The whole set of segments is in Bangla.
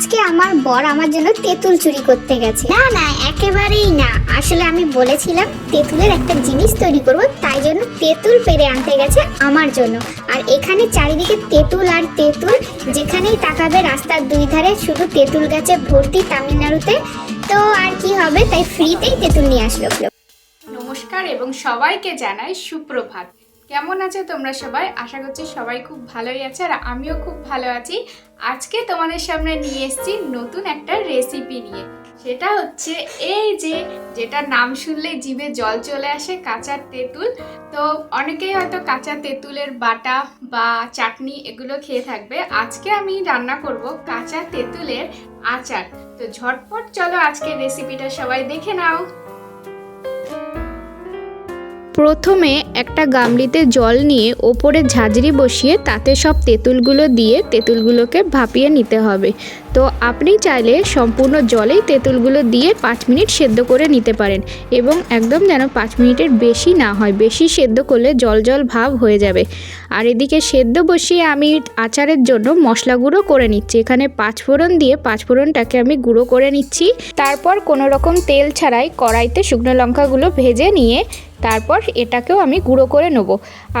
আজকে আমার বর আমার জন্য তেঁতুল চুরি করতে গেছে। না না একেবারেই না। আসলে আমি বলেছিলাম তেঁতুলের একটা জিনিস তৈরি করব তাই জন্য তেঁতুল পেরে আনতে গেছে আমার জন্য। আর এখানে চারিদিকে তেঁতুল আর তেঁতুল যেখানেই তাকাবে রাস্তার দুই ধারে শুধু তেঁতুল গাছে ভর্তি তামিলনাড়ুতে। তো আর কি হবে তাই ফ্রিতেই তেঁতুল নিয়ে আসলো। নমস্কার এবং সবাইকে জানাই সুপ্রভাত। কেমন আছে তোমরা সবাই? আশা করছি সবাই খুব ভালোই আছে আর আমিও খুব ভালো আছি। আজকে তোমাদের সামনে নিয়ে এসেছি নতুন একটা রেসিপি নিয়ে। সেটা হচ্ছে এই যে যেটা নাম শুনলেই জিভে জল চলে আসে, কাঁচা তেঁতুল। তো অনেকেই হয়তো কাঁচা তেঁতুলের বাটা বা চাটনি এগুলো খেয়ে থাকবে। আজকে আমি রান্না করব কাঁচা তেঁতুলের আচার। তো ঝটপট চলো আজকে রেসিপিটা সবাই দেখে নাও। প্রথমে একটা গামলিতে জল নিয়ে ওপরে ঝাঁঝরি বসিয়ে তাতে সব তেঁতুলগুলো দিয়ে তেঁতুলগুলোকে ভাপিয়ে নিতে হবে। তো আপনি চাইলে সম্পূর্ণ জলেই তেঁতুলগুলো দিয়ে পাঁচ মিনিট সেদ্ধ করে নিতে পারেন এবং একদম যেন পাঁচ মিনিটের বেশি না হয়, বেশি সেদ্ধ করলে জল জল ভাব হয়ে যাবে। আর এদিকে সেদ্ধ বসিয়ে আমি আচারের জন্য মশলা গুঁড়ো করে নিচ্ছি। এখানে পাঁচফোড়ন দিয়ে পাঁচফোড়নটাকে আমি গুঁড়ো করে নিচ্ছি। তারপর কোনো রকম তেল ছাড়াই কড়াইতে শুকনো লঙ্কাগুলো ভেজে নিয়ে তারপর এটাকেও আমি গুঁড়ো করে নেব।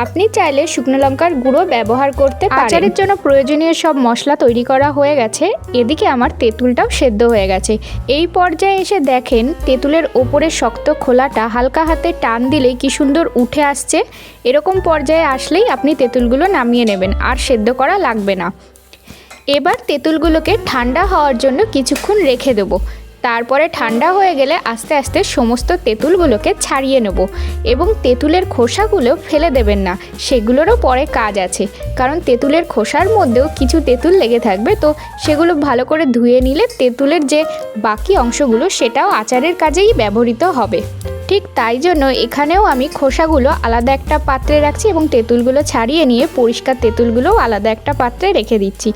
আপনি চাইলে শুকনো লঙ্কার গুঁড়ো ব্যবহার করতে আচারের জন্য প্রয়োজনীয় সব মশলা তৈরি করা হয়ে গেছে। এদিকে আমার তেঁতুলটাও সেদ্ধ হয়ে গেছে। এই পর্যায়ে এসে দেখেন, তেঁতুলের ওপরে শক্ত খোলাটা হালকা হাতে টান দিলেই কি সুন্দর উঠে আসছে। এরকম পর্যায়ে আসলেই আপনি তেঁতুলগুলো নামিয়ে নেবেন, আর সেদ্ধ করা লাগবে না। এবার তেঁতুলগুলোকে ঠান্ডা হওয়ার জন্য কিছুক্ষণ রেখে দেবো। তারপরে ঠান্ডা হয়ে গেলে আস্তে আস্তে সমস্ত তেঁতুলগুলোকে ছাড়িয়ে নেব এবং তেঁতুলের খোসাগুলো ফেলে দেবেন না, সেগুলোরও পরে কাজ আছে। কারণ তেঁতুলের খোসার মধ্যেও কিছু তেঁতুল লেগে থাকবে, তো সেগুলো ভালো করে ধুয়ে নিলে তেঁতুলের যে বাকি অংশগুলো সেটাও আচারের কাজেই ব্যবহৃত হবে। ঠিক তাই জন্য এখানেও আমি খোসাগুলো আলাদা একটা পাত্রে রাখছি এবং তেঁতুলগুলো ছাড়িয়ে নিয়ে পরিষ্কার তেঁতুলগুলোও আলাদা একটা পাত্রে রেখে দিচ্ছি।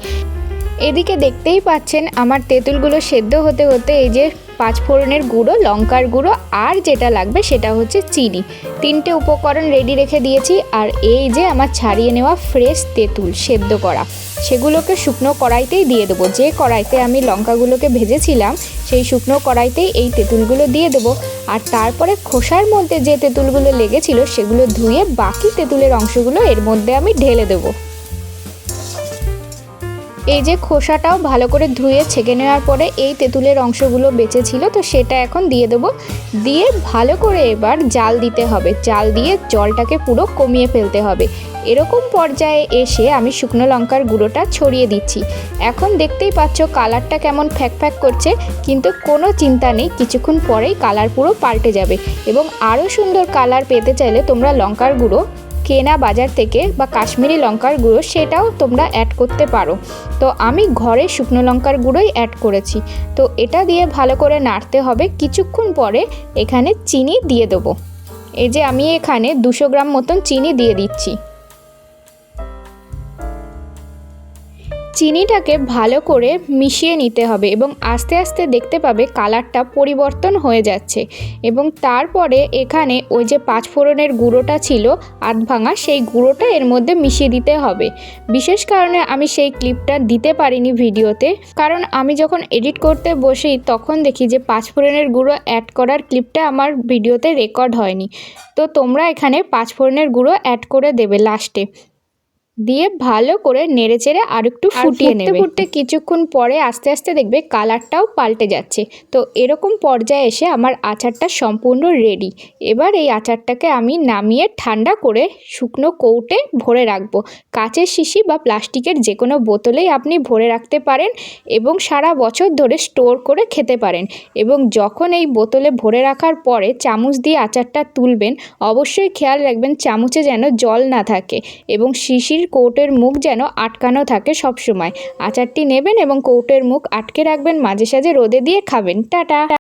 এদিকে দেখতেই পাচ্ছেন আমার তেঁতুলগুলো সেদ্ধ হতে হতে এই যে পাঁচফোড়নের গুঁড়ো, লঙ্কার গুঁড়ো আর যেটা লাগবে সেটা হচ্ছে চিনি। তিনটে উপকরণ রেডি রেখে দিয়েছি আর এই যে আমার ছাড়িয়ে নেওয়া ফ্রেশ তেঁতুল সেদ্ধ করা, সেগুলোকে শুকনো কড়াইতেই দিয়ে দেবো। যে কড়াইতে আমি লঙ্কাগুলোকে ভেজেছিলাম, সেই শুকনো কড়াইতেই এই তেঁতুলগুলো দিয়ে দেবো আর তারপরে খোসার মধ্যে যে তেঁতুলগুলো লেগেছিল সেগুলো ধুয়ে বাকি তেঁতুলের অংশগুলো এর মধ্যে আমি ঢেলে দেবো। এই যে খোসাটাও ভালো করে ধুয়ে ছেঁকে নেওয়ার পরে এই তেঁতুলের অংশগুলো বেঁচে ছিল, তো সেটা এখন দিয়ে দেবো। দিয়ে ভালো করে এবার জাল দিতে হবে। জাল দিয়ে জলটাকে পুরো কমিয়ে ফেলতে হবে। এরকম পর্যায়ে এসে আমি শুকনো লঙ্কার গুঁড়োটা ছড়িয়ে দিচ্ছি। এখন দেখতেই পাচ্ছ কালারটা কেমন ফ্যাক ফ্যাক করছে, কিন্তু কোনো চিন্তা নেই, কিছুক্ষণ পরেই কালার পুরো পাল্টে যাবে। এবং আরও সুন্দর কালার পেতে চাইলে তোমরা লঙ্কার গুঁড়ো কেনা বাজার থেকে বা কাশ্মীরি লঙ্কার গুঁড়ো, সেটাও তোমরা অ্যাড করতে পারো। তো আমি ঘরে শুকনো লঙ্কার গুঁড়োই অ্যাড করেছি। তো এটা দিয়ে ভালো করে নাড়তে হবে। কিছুক্ষণ পরে এখানে চিনি দিয়ে দেবো। এই যে আমি এখানে দুশো গ্রাম মতন চিনি দিয়ে দিচ্ছি। চিনিটাকে ভালো করে মিশিয়ে নিতে হবে এবং আস্তে আস্তে দেখতে পাবে কালারটা পরিবর্তন হয়ে যাচ্ছে এবং তারপরে এখানে ওই যে পাঁচফোড়নের গুঁড়োটা ছিল আধ ভাঙা, সেই গুঁড়োটা এর মধ্যে মিশিয়ে দিতে হবে। বিশেষ কারণে আমি সেই ক্লিপটা দিতে পারিনি ভিডিওতে। কারণ আমি যখন এডিট করতে বসি, তখন দেখি যে পাঁচফোড়নের গুঁড়ো অ্যাড করার ক্লিপটা আমার ভিডিওতে রেকর্ড হয়নি। তো তোমরা এখানে পাঁচফোড়নের গুঁড়ো অ্যাড করে দেবে লাস্টে। দিয়ে ভালো করে নেড়ে চেড়ে আর একটু ফুটিয়ে নেবে। ফুটতে কিছুক্ষণ পরে আস্তে আস্তে দেখবে কালারটাও পাল্টে যাচ্ছে। তো এরকম পর্যায়ে এসে আমার আচারটা সম্পূর্ণ রেডি এবার এই আচারটাকে আমি নামিয়ে ঠান্ডা করে শুকনো কৌটে ভরে রাখব। কাঁচের শিশি বা প্লাস্টিকের যে কোনো বোতলেই আপনি ভরে রাখতে পারেন এবং সারা বছর ধরে স্টোর করে খেতে পারেন। এবং যখন এই বোতলে ভরে রাখার পরে চামচ দিয়ে আচারটা তুলবেন অবশ্যই খেয়াল রাখবেন চামচে যেন জল না থাকে। এবং শিশির কৌটের মুখ যেন আটকানো থাকে সবসময়। আচারটি নেবেন এবং কৌটের মুখ আটকে রাখবেন, মাঝে সাঝে রোদে দিয়ে খাবেন। টাটা।